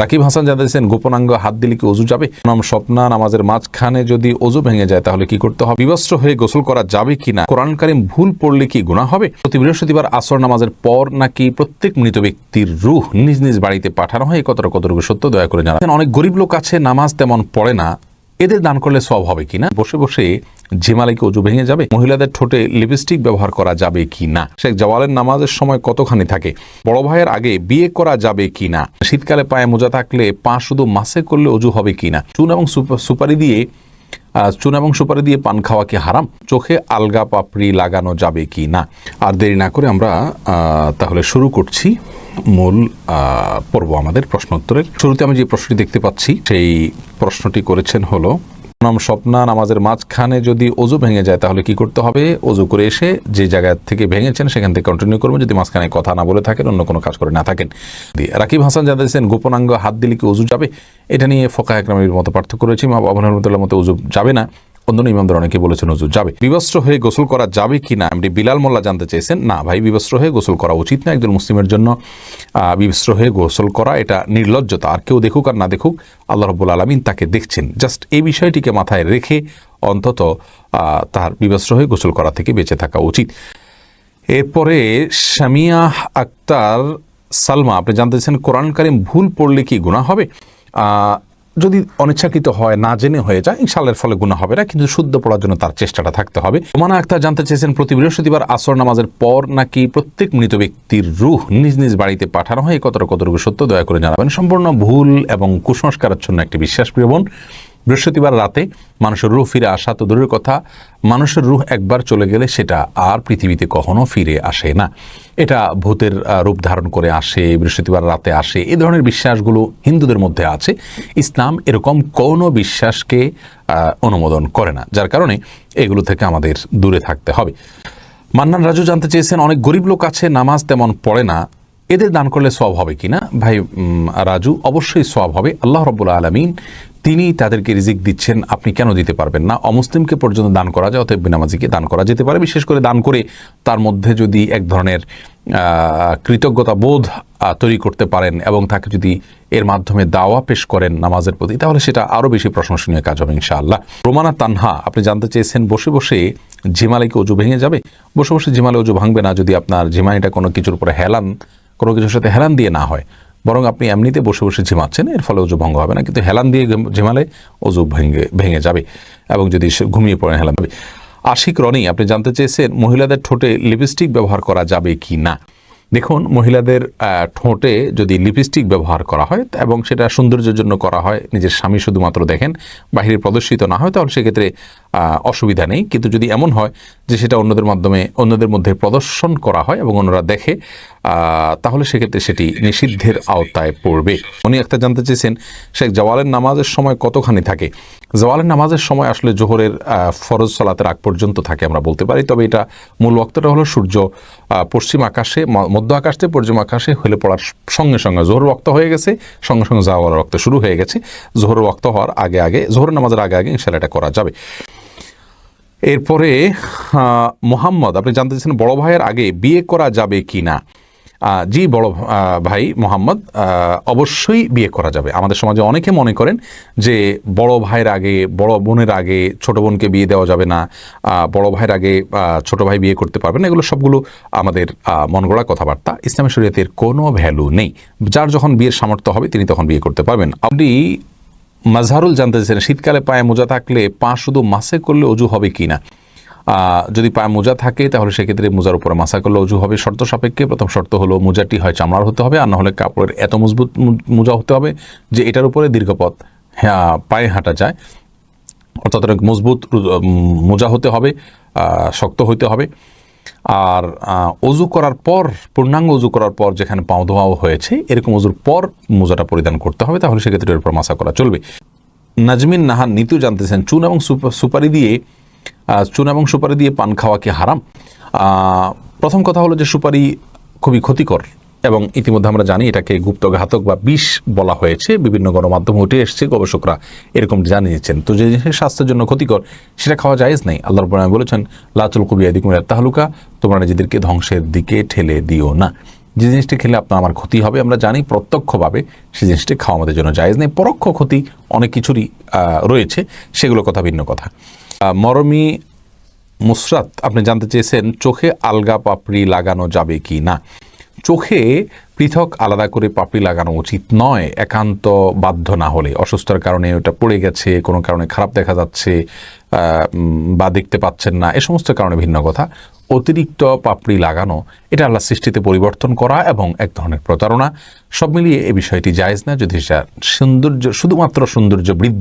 রাকিব হাসান জানিয়েছেন গোপনাঙ্গ হাত দিলে কি অজু যাবে? নাম স্বপ্না নামাজের মাঝখানে যদি অজু ভেঙে যায়, তাহলে কি করতে হবে? বিবস্ত্র হয়ে গোসল করা যাবে কিনা কোরআন কারিম ভুল পড়লে কি গুণা হবে? প্রতি বৃহস্পতিবার আসর নামাজের পর নাকি প্রত্যেক মৃত ব্যক্তির রুহ নিজ নিজ বাড়িতে পাঠানো হয়? কতটা কতটুকু সত্য, দয়া করে জানাবেন। অনেক গরিব লোক আছে, নামাজ তেমন পড়ে না। এদের দান করলে সব হবে কিনা বসে বসে ঝিমালে কি অজু ভেঙে যাবে, মহিলাদের ঠোঁটে লিপস্টিক ব্যবহার করা যাবে কি না? শেখ জওয়ালের নামাজের সময় কতখানি থাকে? বড় ভাইয়ের আগে বিয়ে করা যাবে কি না? শীতকালে পায়ে মোজা থাকলে পা শুধু মাসে করলে অজু হবে কি না? চুন এবং সুপারি দিয়ে চুন এবং সুপারি দিয়ে পান খাওয়া কি হারাম? চোখে আলগা পাপড়ি লাগানো যাবে কি না? আর দেরি না করে আমরা তাহলে শুরু করছি মূল পর্ব আমাদের প্রশ্ন উত্তরের শুরুতে আমি যে প্রশ্নটি দেখতে পাচ্ছি, সেই প্রশ্নটি করেছেন হলো নাম স্বপ্না নামাজের মাঝখানে যদি অজু ভেঙে যায়, তাহলে কি করতে হবে? অজু করে এসে যে জায়গা থেকে ভেঙেছেন, সেখান থেকে কন্টিনিউ করবেন। যদি মাঝখানে কথা না বলে থাকেন, অন্য কোনো কাজ করে না থাকেন। দিয়ে রাকিব হাসান জানিয়েছেন গোপনাঙ্গ হাত দিলে কি অজু যাবে? এটা নিয়ে ফোকা একরামের মতো পার্থক্য রয়েছে। মতো অজু যাবে না। অন্য ইমামদের অনেকে বলেছেন অজু যাবে। বিবস্ত্র হয়ে গোসল করা যাবে কি না? এমনি বিলাল মোল্লা জানতে চেয়েছেন, না ভাই, বিবস্ত্র হয়ে গোসল করা উচিত না একজন মুসলিমের জন্য। বিবস্ত্র হয়ে গোসল করা এটা নির্লজ্জতা। আর কেউ দেখুক আর না দেখুক, আল্লাহ রব্বুল আলমিন তাকে দেখছেন। জাস্ট এই বিষয়টিকে মাথায় রেখে অন্তত তার বিবস্ত্র হয়ে গোসল করা থেকে বেঁচে থাকা উচিত। এরপরে শামিয়া আক্তার সালমা, আপনি জানতে চান কোরআন কারিম ভুল পড়লে কি গুণা হবে? যদি অনিচ্ছাকৃত হয়, না জেনে হয়ে যায় ইনশাল্লাহ ফলে গুণা হবে না, কিন্তু শুদ্ধ পড়ার জন্য তার চেষ্টাটা থাকতে হবে। মানা আক্তার জানতে চেয়েছেন, প্রতি বৃহস্পতিবার আসর নামাজের পর নাকি প্রত্যেক মৃত ব্যক্তির রুহ নিজ নিজ বাড়িতে পাঠানো হয় কতটা কতটুকু সত্য, দয়া করে জানাবেন। সম্পূর্ণ ভুল এবং কুসংস্কারাচ্ছন্ন একটি বিশ্বাস প্রিয় বোন। বৃহস্পতিবার রাতে মানুষের রুহ ফিরে আসা তো দূরের কথা, মানুষের রুহ একবার চলে গেলে সেটা আর পৃথিবীতে কখনো ফিরে আসে না। এটা ভূতের রূপ ধারণ করে আসে, বৃহস্পতিবার রাতে আসে। এ ধরনের বিশ্বাসগুলো হিন্দুদের মধ্যে আছে। ইসলাম এরকম কোনো বিশ্বাসকে অনুমোদন করে না, যার কারণে এগুলো থেকে আমাদের দূরে থাকতে হবে। মান্নান রাজু জানতে চেয়েছেন, অনেক গরিব লোক আছে, নামাজ তেমন পড়ে না। এদের দান করলে সব হবে কিনা? ভাই রাজু, অবশ্যই সব হবে। আল্লাহ রব্বুল্লা আলমিন তিনি তাদেরকে রিজিক দিচ্ছেন, আপনি কেন দিতে পারবেন না? অমুসলিমকে পর্যন্ত দান করা যায়, অতএব বিনামাজিকে দান করা যেতে পারে। বিশেষ করে দান করে তার মধ্যে যদি এক ধরনের কৃতজ্ঞতা বোধ তৈরি করতে পারেন এবং তাকে যদি এর মাধ্যমে দাওয়া পেশ করেন নামাজের প্রতি, তাহলে সেটা আরও বেশি প্রশংসনীয় কাজ হবে ইনশাআল্লাহ। রোমানা তানহা, আপনি জানতে চেয়েছেন, বসে বসে ঝিমালে কি অজু ভেঙে যাবে? বসে বসে ঝিমালে অজু ভাঙবে না যদি আপনার ঝিমানিটা কোনো কিছুর উপরে হেলান কোনো কিছুর সাথে হেলান দিয়ে না হয়, বরং আপনি এমনিতে বসে বসে ঝিমাচ্ছেন, এর ফলে অজু ভঙ্গ হবে না। কিন্তু হেলান দিয়ে ঝিমালে অজু ভেঙে ভেঙে যাবে এবং যদি সে ঘুমিয়ে পড়েন হেলান যাবে আশিক রনি, আপনি জানতে চেয়েছেন মহিলাদের ঠোঁটে লিপস্টিক ব্যবহার করা যাবে কি না? দেখুন, মহিলাদের ঠোঁটে যদি লিপস্টিক ব্যবহার করা হয় এবং সেটা সৌন্দর্যের জন্য করা হয়, নিজের স্বামী শুধুমাত্র দেখেন, বাহিরে প্রদর্শিত না হয়, তাহলে সেক্ষেত্রে অসুবিধা নেই। কিন্তু যদি এমন হয় যে সেটা অন্যদের মাধ্যমে অন্যদের মধ্যে প্রদর্শন করা হয় এবং অন্যরা দেখে তাহলে সেক্ষেত্রে সেটি নিষিদ্ধের আওতায় পড়বে। উনি একটা জানতে চেয়েছেন, শেখ জওয়ালের নামাজের সময় কতখানি থাকে? জওয়ালের নামাজের সময় আসলে জোহরের ফরজ সলাতের আগ পর্যন্ত থাকে আমরা বলতে পারি, তবে এটা মূল ওয়াক্তটা হলো সূর্য পশ্চিম আকাশে মধ্য আকাশ থেকে পশ্চিম আকাশে হলে পড়ার সঙ্গে সঙ্গে জোহর ওয়াক্ত হয়ে গেছে, সঙ্গে সঙ্গে জাওয়ালের রক্ত শুরু হয়ে গেছে। জোহর ওয়াক্ত হওয়ার আগে আগে জোহরের নামাজের আগে আগে ইনশাল্লাহ এটা করা যাবে। এরপরে মোহাম্মদ, আপনি জানতে চাইছেন বড় ভাইয়ের আগে বিয়ে করা যাবে কি না জি বড় ভাই মোহাম্মদ অবশ্যই বিয়ে করা যাবে। আমাদের সমাজে অনেকে মনে করেন যে বড় ভাইয়ের আগে বড় বোনের আগে ছোট বোনকে বিয়ে দেওয়া যাবে না বড় ভাইয়ের আগে ছোট ভাই বিয়ে করতে পারবে না। এগুলো সবগুলো আমাদের আহ, মন গড়া কথাবার্তা। ইসলামী শরীয়তের কোনো ভ্যালু নেই। যার যখন বিয়ের সামর্থ্য হবে তিনি তখন বিয়ে করতে পারবেন। আপনি মাজহারুল জানতে চাইছেন শীতকালে পায়ে মোজা থাকলে পা শুধু মাসে করলে অজু হবে কি না? যদি পায়ে মোজা থাকে, তাহলে সেক্ষেত্রে মোজার উপরে মাসা করলে অজু হবে। শর্ত সাপেক্ষে, প্রথম শর্ত হলো মোজাটি হয় চামড়ার হতে হবে, আর না হলে কাপড়ের এত মজবুত মোজা হতে হবে যে এটার উপরে দীর্ঘপথ হ্যাঁ পায়ে হাঁটা যায়। অর্থাৎ মজবুত মোজা হতে হবে শক্ত হতে হবে। আর অজু করার পর, পূর্ণাঙ্গ অজু করার পর যেখানে পাও ধোয়াও হয়েছে, এরকম অজুর পর মোজাটা পরিধান করতে হবে, তাহলে সেক্ষেত্রে এর উপর মাসা করা চলবে। নাজমিন নাহার নিতু জানতেছেন, চুন এবং সুপ- সুপারি দিয়ে চুন এবং সুপারি দিয়ে পান খাওয়া কি হারাম? প্রথম কথা হলো যে সুপারি খুবই ক্ষতিকর এবং ইতিমধ্যে আমরা জানি এটাকে গুপ্ত ঘাতক বা বিষ বলা হয়েছে। বিভিন্ন গণমাধ্যমে উঠে এসছে, গবেষকরা এরকম জানিয়েছেন তো যে জিনিস স্বাস্থ্যের জন্য ক্ষতিকর, সেটা খাওয়া জায়েজ নেই। আল্লাহ রব্বুল বলেছেন লাচুল কবিয়া দিকুমির তাহলুকা তোমরা নিজেদেরকে ধ্বংসের দিকে ঠেলে দিও না। যে জিনিসটি খেলে আপনার আমার ক্ষতি হবে, আমরা জানি প্রত্যক্ষভাবে সেই জিনিসটি খাওয়া আমাদের জন্য যায় নেই। পরোক্ষ ক্ষতি অনেক কিছুরই রয়েছে, সেগুলো কথা ভিন্ন কথা। মরমি মুসরাত আপনি জানতে চেয়েছেন চোখে আলগা পাপড়ি লাগানো যাবে কি না? চোখে পৃথক আলাদা করে পাপড়ি লাগানো উচিত নয়, একান্ত বাধ্য না হলে। অসুস্থতার কারণে ওটা পড়ে গেছে, কোনো কারণে খারাপ দেখা যাচ্ছে বা দেখতে পাচ্ছেন না, এ সমস্ত কারণে ভিন্ন কথা। অতিরিক্ত পাপড়ি লাগানো, এটা আল্লাহ সৃষ্টিতে পরিবর্তন করা এবং এক ধরনের প্রতারণা। সব মিলিয়ে এ বিষয়টি জায়েজ না, যদি সেটা সৌন্দর্য, শুধুমাত্র সৌন্দর্য বৃদ্ধির